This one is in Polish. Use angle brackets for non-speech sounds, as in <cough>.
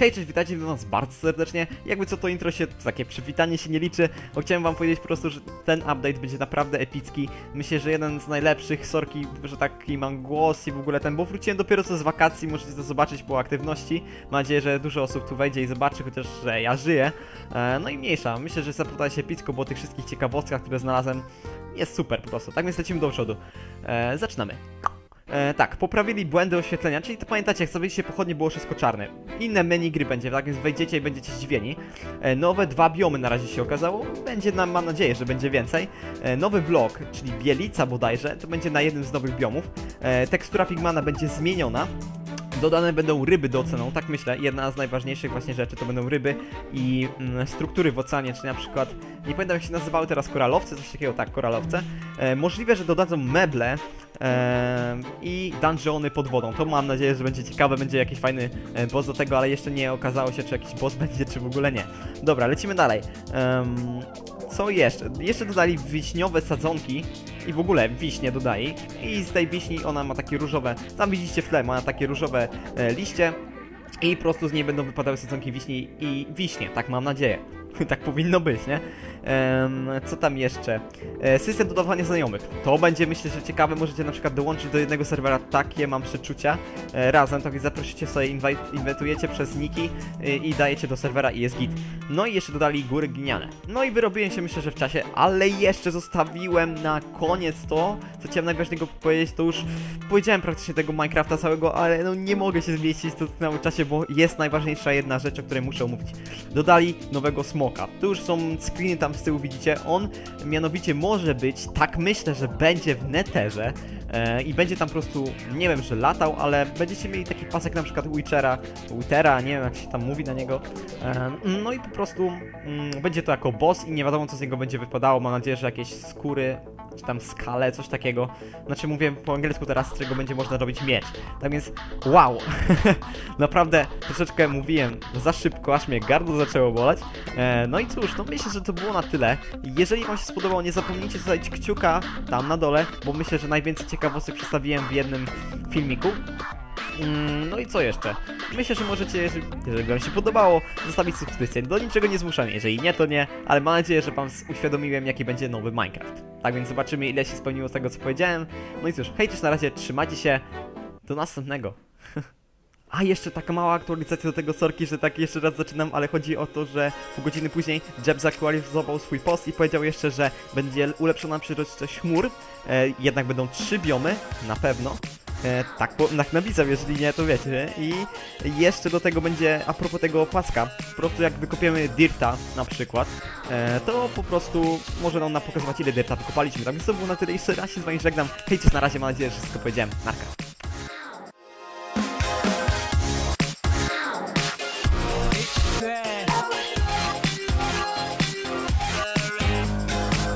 Hej, cześć, witajcie was bardzo serdecznie. Jakby co to intro się, takie przywitanie się nie liczy, bo chciałem wam powiedzieć po prostu, że ten update będzie naprawdę epicki. Myślę, że jeden z najlepszych, sorki, że taki mam głos i w ogóle ten, bo wróciłem dopiero co z wakacji, możecie to zobaczyć po aktywności. Mam nadzieję, że dużo osób tu wejdzie i zobaczy, chociaż, że ja żyję. E, no i mniejsza, myślę, że zapowiada się epicko, bo o tych wszystkich ciekawostkach, które znalazłem, jest super po prostu. Tak więc lecimy do przodu. E, zaczynamy. E, tak, poprawili błędy oświetlenia, czyli to pamiętacie, jak sobie się pochodnie było wszystko czarne. Inne menu gry będzie, tak więc wejdziecie i będziecie zdziwieni. E, nowe dwa biomy na razie się okazało, będzie nam, mam nadzieję, że będzie więcej. E, nowy blok, czyli bielica bodajże, to będzie na jednym z nowych biomów. E, tekstura pigmana będzie zmieniona. Dodane będą ryby do oceanu, tak myślę. Jedna z najważniejszych właśnie rzeczy to będą ryby i mm, struktury w oceanie, czyli na przykład, nie pamiętam jak się nazywały teraz koralowce, coś takiego, tak, koralowce. E, możliwe, że dodadzą meble e, i dungeony pod wodą. To mam nadzieję, że będzie ciekawe, będzie jakiś fajny e, boss do tego, ale jeszcze nie okazało się, czy jakiś boss <laughs> będzie, czy w ogóle nie. Dobra, lecimy dalej. Co jeszcze? Jeszcze dodali wiśniowe sadzonki i w ogóle wiśnie dodali. I z tej wiśni ona ma takie różowe, tam widzicie w tle, ma takie różowe e, liście. I po prostu z niej będą wypadały sadzonki wiśni i wiśnie, tak mam nadzieję. <laughs> tak powinno być, nie? Co tam jeszcze? E, system dodawania znajomych. To będzie myślę, że ciekawe. Możecie na przykład dołączyć do jednego serwera, takie mam przeczucia. E, razem, tak więc zaprosicie sobie, inwitujecie przez niki e, i dajecie do serwera i jest git. No i jeszcze dodali góry gliniane. No i wyrobiłem się myślę, że w czasie, ale jeszcze zostawiłem na koniec to, co chciałem najważniejszego powiedzieć, to już powiedziałem praktycznie tego Minecrafta całego, ale no nie mogę się zmieścić to w czasie, bo jest najważniejsza jedna rzecz, o której muszę omówić. Dodali nowego smoka. Tu już są screeny tam z tyłu, widzicie, on mianowicie może być, tak myślę, że będzie w Netherze, e, i będzie tam po prostu, nie wiem, że latał, ale będziecie mieli taki pasek na przykład Witchera, Witchera, nie wiem jak się tam mówi na niego. E, no i po prostu mm, będzie to jako boss i nie wiadomo co z niego będzie wypadało. Mam nadzieję, że jakieś skóry, czy tam skale, coś takiego. Znaczy mówię po angielsku teraz, z czego będzie można robić miecz. Tak więc, wow! <laughs> Naprawdę troszeczkę mówiłem za szybko, aż mnie gardło zaczęło boleć. E, no i cóż, no myślę, że to było na tyle. Jeżeli wam się spodobało, nie zapomnijcie zostawić kciuka tam na dole, bo myślę, że najwięcej ciekawostek przedstawiłem w jednym filmiku. Mm, No i co jeszcze? Myślę, że możecie, jeżeli, jeżeli wam się podobało, zostawić subskrypcję. Do niczego nie zmuszam, jeżeli nie, to nie, ale mam nadzieję, że wam uświadomiłem, jaki będzie nowy Minecraft. Tak więc zobaczymy, ile się spełniło z tego, co powiedziałem. No i cóż, hej, cześć, na razie, trzymajcie się, do następnego. <laughs> A jeszcze taka mała aktualizacja do tego sorki, że tak jeszcze raz zaczynam, ale chodzi o to, że pół godziny później Jeb zaktualizował swój post i powiedział jeszcze, że będzie ulepszona przejrzystość chmur, e, jednak będą trzy biomy, na pewno. E, tak, po, tak napisał, jeżeli nie, to wiecie. I jeszcze do tego będzie, a propos tego paska, po prostu jak wykopiemy dirta na przykład, e, to po prostu może nam pokazywać ile dirta wykopaliśmy. Tak więc to było na tyle, jeszcze raz się z wami żegnam. Hej, cześć, na razie, mam nadzieję, że wszystko powiedziałem. Narka.